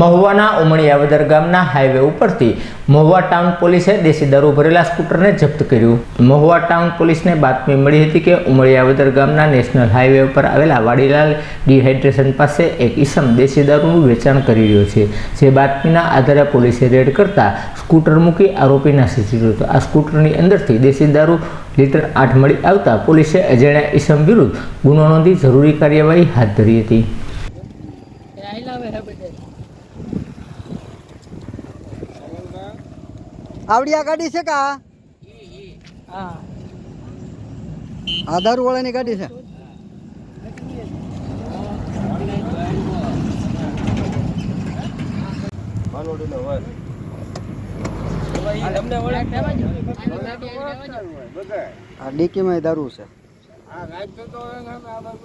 મહુવાના ઉમળિયાવદર ગામના હાઈવે ઉપરથી મહુવા ટાઉન પોલીસે દેશી દારૂ ભરેલા સ્કૂટરને જપ્ત કર્યું. મહુવા ટાઉન પોલીસને બાતમી મળી હતી કે ઉમળિયાવદર ગામના નેશનલ હાઈવે ઉપર આવેલા વાડીલાલ ડિહાઇડ્રેશન પાસે એક ઈસમ દેશી દારૂનું વેચાણ કરી રહ્યો છે. જે બાતમીના આધારે પોલીસે રેડ કરતા સ્કૂટર મૂકી આરોપી નાસી છૂટ્યો હતો આ સ્કૂટરની અંદરથી દેશી દારૂ લીટર આઠ મળી આવતા પોલીસે અજાણ્યા ઈસમ વિરુદ્ધ ગુનો નોંધી જરૂરી કાર્યવાહી હાથ ધરી હતી. આવડી આ ગાડી છે કા આ? દારૂ વાળાની ગાડી છે. આ ડીકીમાં દારૂ છે.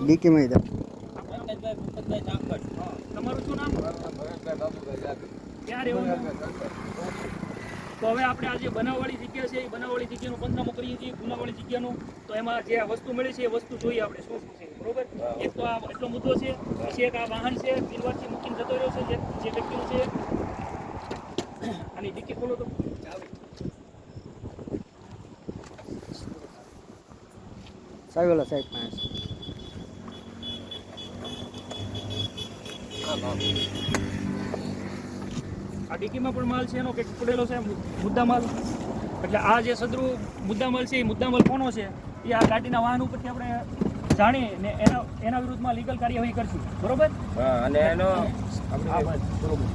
ડીકીમાં દારૂ. તો હવે આપણે આ જે બનાવવાળી જગ્યા છે એ બનાવવાળી જગ્યાનું પંચનામું કરીએ છીએ ગુનાવાળી જગ્યાનું. તો એમાં જે આ વસ્તુ મળી છે એ વસ્તુ જોઈએ આપણે શું શું છે. બરોબર? એક તો આ એટલો મુદ્દો છે પછી એક આ વાહન છે બિલવારથી મૂકીને જતો રહ્યો છે જે જે વ્યક્તિનું છે. આની ડિક્કી ખોલો તો. સાહેબ ઓલા સાહેબ પાસે. આ ડીકીમાં પણ માલ છે એનો કંઈક પડેલો છે મુદ્દા માલ એટલે આ જે સદરુ મુદ્દા માલ છે એ મુદ્દા માલ કોનો છે એ આ ગાડીના વાહન ઉપરથી આપણે જાણી ને એના એના વિરુદ્ધમાં લીગલ કાર્યવાહી કરશું. બરોબર? અને એનો બરોબર.